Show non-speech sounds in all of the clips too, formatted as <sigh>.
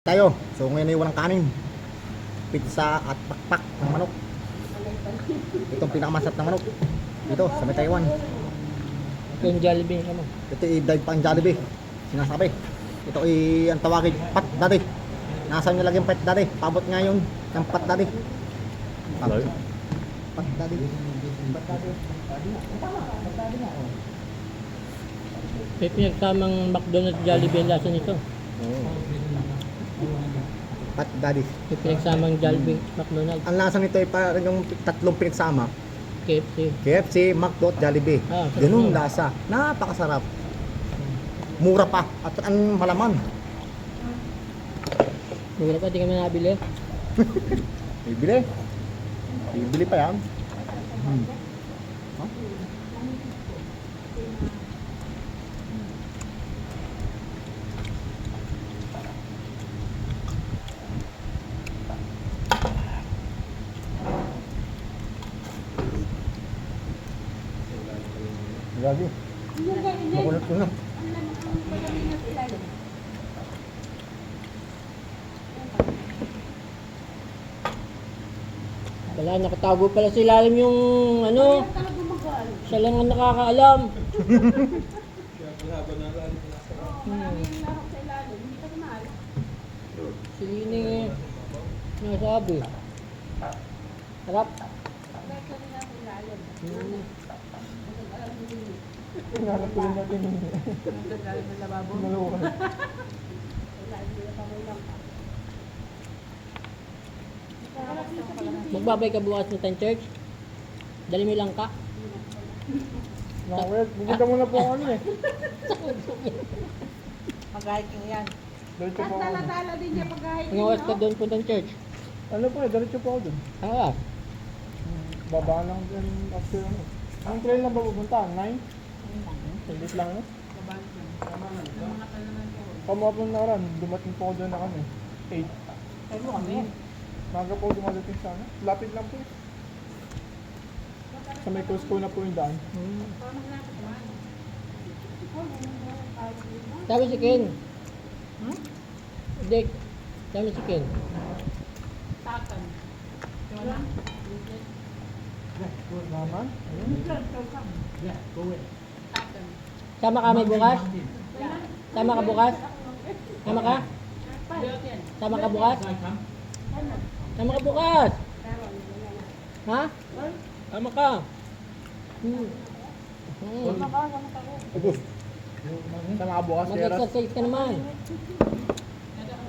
Tayo. So ngayon ay walang kanin. Pizza at pakpak ng manok. Itong pinakamasarap na manok. Dito sa may Taiwan. Ito yung Jollibee ka mo. Ito i-dive pa ang Jollibee. Sinasabi. Ito ay ang tawagin pat daddy. Nasaan niya laging pat daddy? Pabot nga yun ng pat daddy. Pat, pat daddy. Pat daddy. Tama, pat daddy nga. Oh. May pinagsamang McDonald's Jollibee ang lasa nito. Oo. Pat daddy. May pinagsamang Jollibee McDonald's. Ang lasa nito ay parang yung tatlong pinagsama. KFC. KFC, McDo, at Jollibee. Ah, sarap Ganun nun. lasa. Napakasarap. Mura pa. At ang malaman. Mura pa, di kami nabili. <laughs> Bibili. Bibili pa yan. Hmm. Ha? Lagi. Makulit ko na. Wala, nakatago pala sa ilalim yung ano. Siya lang ang nakakaalam. Si Lining eh. Nasabi. Harap. Hmm. Nanapulin natin yung malukan. Magbabay ka bukas ng church. Dali mo lang ka. Nakawet, bubunta muna po ako ano eh. Mag-hiking yan. Diretso po ako. Dala-dala din niya pag-hiking, Ang oras ka doon puntang church. Ano po eh, diretso po ako dun. Ah, Baba lang din after ano. Ang trail na ba pupunta? 9? Saglit lang no? Pamapon na rin, dumating po ako doon na kami. 8. Pero kami. Maga po dumadating sa ano. Lapit lang po eh. Sa may Costco na po yung daan. sabi si Ken. Dek, sabi si Ken. Tatan. Naman? Tatan. Sama kami bukas? Sama ka bukas? Sama ka? Sama ka bukas? Sama ka bukas? Ha? Sama ka? Hmm. Hmm. Ito. Sa mga bukas. Mag-exercise ka naman.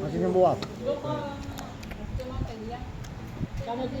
Kasi yung bukas. Sama si